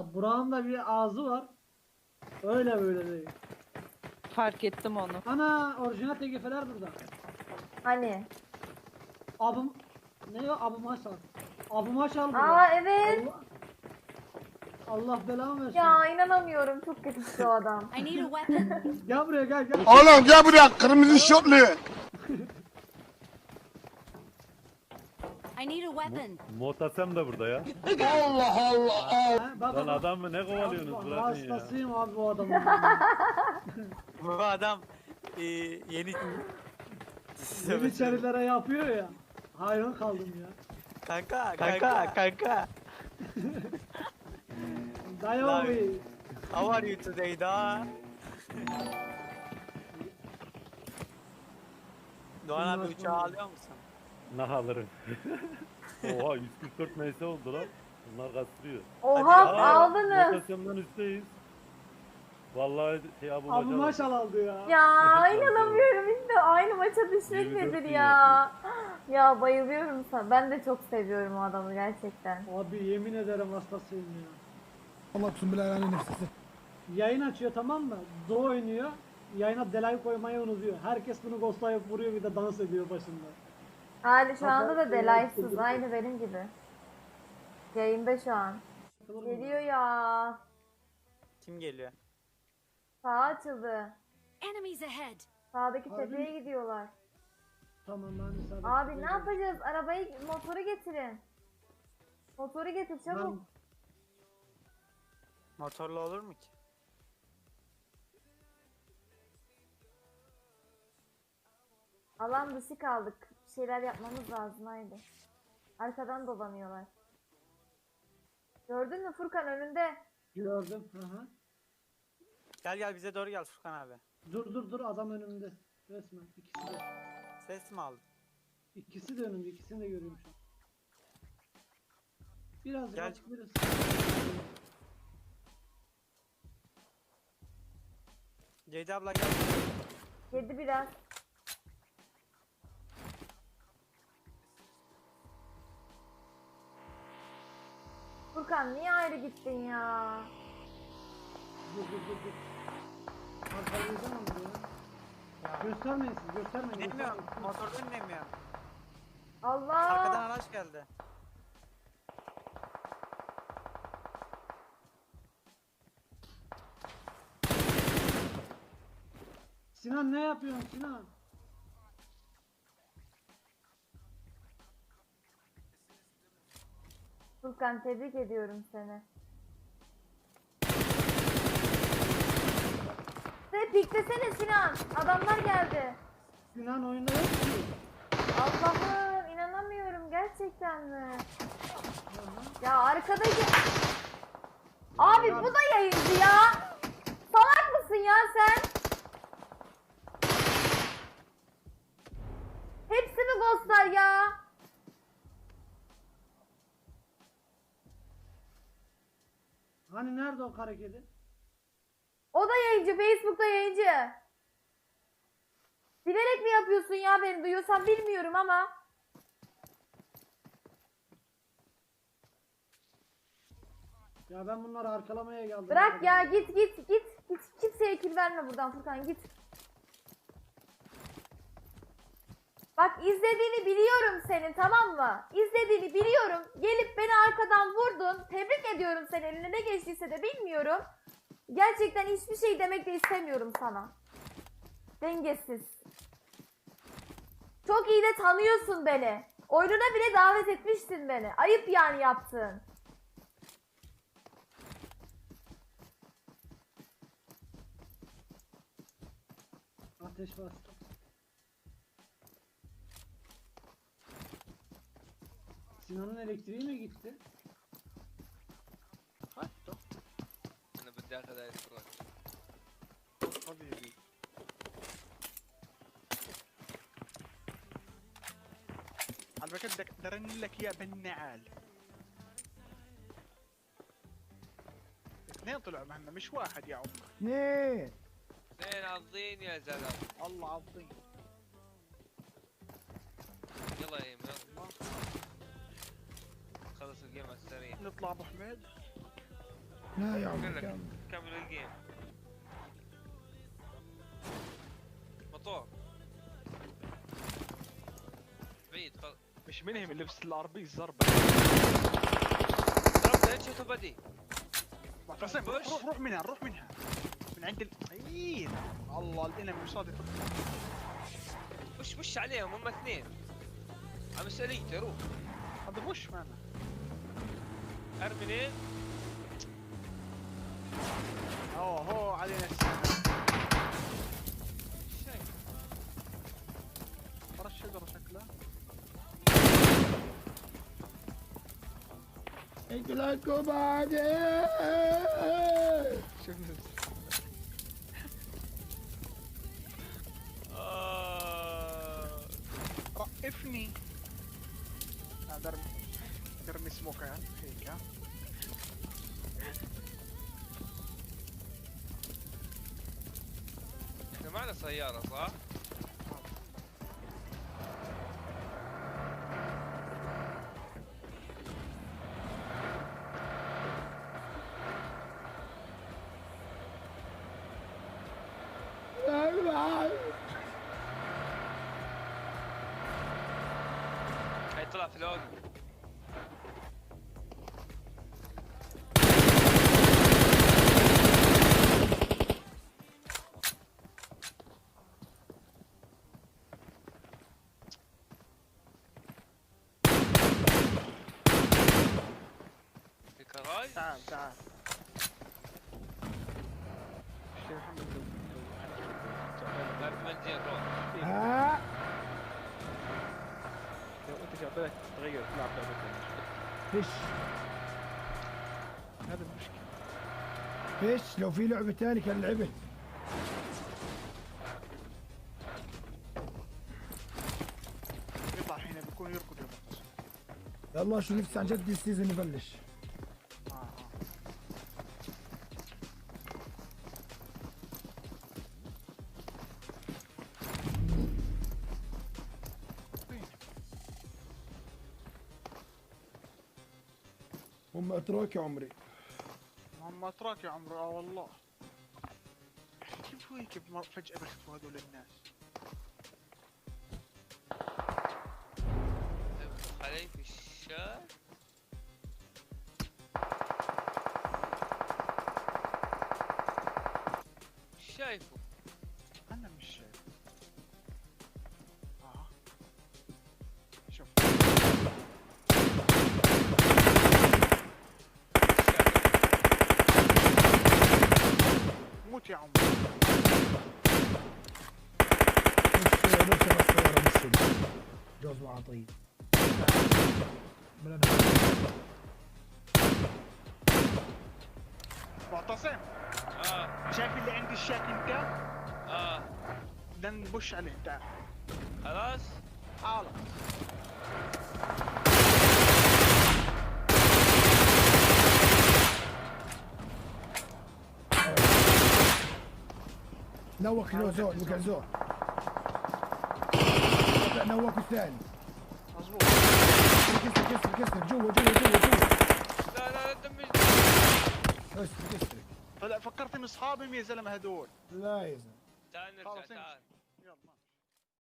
da Burak'ın da bir ağzı var. Öyle böyle değil. Fark ettim onu. Ana orijinal TGF'ler burada. Hani? Abım ne o? Abu Maşal. Abu Maşal burada. Aa evet. Allah, Allah belamı versin. Ya inanamıyorum çok kötü şu adam. I need a weapon. Gel buraya gel gel. Oğlum gel buraya kırmızı şortlu. I need a weapon. Muhtasem de burada ya. Allah Allah. Ha, Lan adam mı ne kovalıyorsunuz bırakın ya. Hastasıyım abi bu adamın. Bu adam e, yeni Yeni içerilere yapıyor ya. Hayran kaldım ya. kanka kanka kanka. Dayı Lan. abi. How are you today da? Doğan abi uçağı alıyor musun? Nah alırım. Oha 144 ms oldu lan. Bunlar kastırıyor. Oha Hadi ya. aldınız. Muhtasemden üstteyiz. Vallahi şey Abu Abu Maşal. Maşal aldı ya. Ya inanamıyorum işte aynı maça düşmek 24 nedir ya. Ya bayılıyorum sana. Ben de çok seviyorum o adamı gerçekten. Abi yemin ederim hastasıyım ya. Allah bismillahirrahmanirrahim nefsisi. Yayın açıyor tamam mı? Do oynuyor. Yayına delay koymayı unutuyor. Herkes bunu ghostlayıp vuruyor bir de dans ediyor başında. Hali şu anda da delaysız aynı benim gibi. Yayında şu an. Geliyor ya. Kim geliyor? Sağ açıldı. Enemies ahead. Sağdaki tepeye gidiyorlar. Tamam ben isabet Abi ne yapacağız? Arabayı, motoru getirin. Motoru getir çabuk. Ben Motorlu olur mu ki? Alan dışı kaldık. Bir şeyler yapmamız lazım haydi. Arkadan dolanıyorlar. Gördün mü Furkan önünde? gördüm. Hı hı. Gel gel bize doğru gel Furkan abi. Dur dur dur adam önümde. Resmen ikisi de. Ses mi aldın? İkisi de önümde. İkisini de görüyorum şu an. Biraz Gel. açık biraz. Ceyda abla gel. Yedi biraz. Furkan niye ayrı gittin ya? Dur dur dur dur. Onu ya. Göstermeyin siz göstermeyin. Dinlemiyorum. göstermeyin. Motor. Allah! Arkadan araç geldi. Sinan ne yapıyorsun Sinan? Furkan tebrik ediyorum seni. Sen piklesene Sinan. Adamlar geldi. Sinan oyunda yok ki. Allah'ım inanamıyorum gerçekten mi? Ya arkadaki... Abi bu da yayıncı ya. Salak mısın ya sen? Hani nerede o kara kedi? O da yayıncı. Facebook'ta yayıncı. Bilerek mi yapıyorsun ya beni duyuyorsan bilmiyorum ama. Ya ben bunları arkalamaya geldim. Bırak ya git git git. Git kimseye kill verme buradan Furkan git. Bak izlediğini biliyorum senin tamam mı? İzlediğini biliyorum. Gelip beni arkadan vurdun. Tebrik ediyorum seni eline ne geçtiyse de bilmiyorum. Gerçekten hiçbir şey demek de istemiyorum sana. Dengesiz. Çok iyi de tanıyorsun beni. Oyununa bile davet etmiştin beni. Ayıp yani yaptığın. Ateş bastı. Sinan'ın elektriği mi gitti? fatto? أنا بدي اخذ هاي الفراغ حبيبي على فكرة بدك درن لك اياه بالنعال اثنين طلعوا معنا مش واحد يا عمر Ne? اثنين عضين يا زلمه الله عظيم يلا يا على السريع نطلع أبو حميد. لا يا لك كمل. كمل الجيم. مطور بعيد خلاص مش منهم اللبس الار بي الزربة. ضربت هيد شوت وبدي قسم روح. روح روح منها روح منها. من عند ال... إيه الله الانمي مش صادق وش وش عليهم هم اثنين عم مسأليته روح هذا بوش معنا ارمي اهو هو علينا الشجره شكلها اقلقوا بعدين. شوف. آه. رقفني أقدر درمي سموك هيك ها إحنا معنا سيارة صح؟ هيطلع في الأول في كراج تعال تعال. بنزين روح لو انت جابلك تغير تلعب فيش. هذا المشكلة. فيش لو في لعبة تاني كان لعبت يطلع الحين بيكون يركض يركض يلا شو نفسي عن جد السيزون يبلش. هم أتراك يا عمري. هم أتراك يا عمرو آه والله. كيف هو هيك فجأة بيختفوا هذول الناس علي في الشارع. مش شايفه. موت يا عمرو مش مش انا الصغيرة مش شغل. جوز وعطية بلا نفس. معتصم اه شايف اللي عند الشاك انت اه بدنا نبش عليه تعال خلاص تعال نوك زول وقع زول نوك الثاني. مظبوط. كسر كسر كسر. جوا جوا جوا جوا. لا لا لا دمج كسر. كسر طلع فكرت ان اصحابهم يا زلمه هذول. لا يا زلمة. تعال نرجع تعال.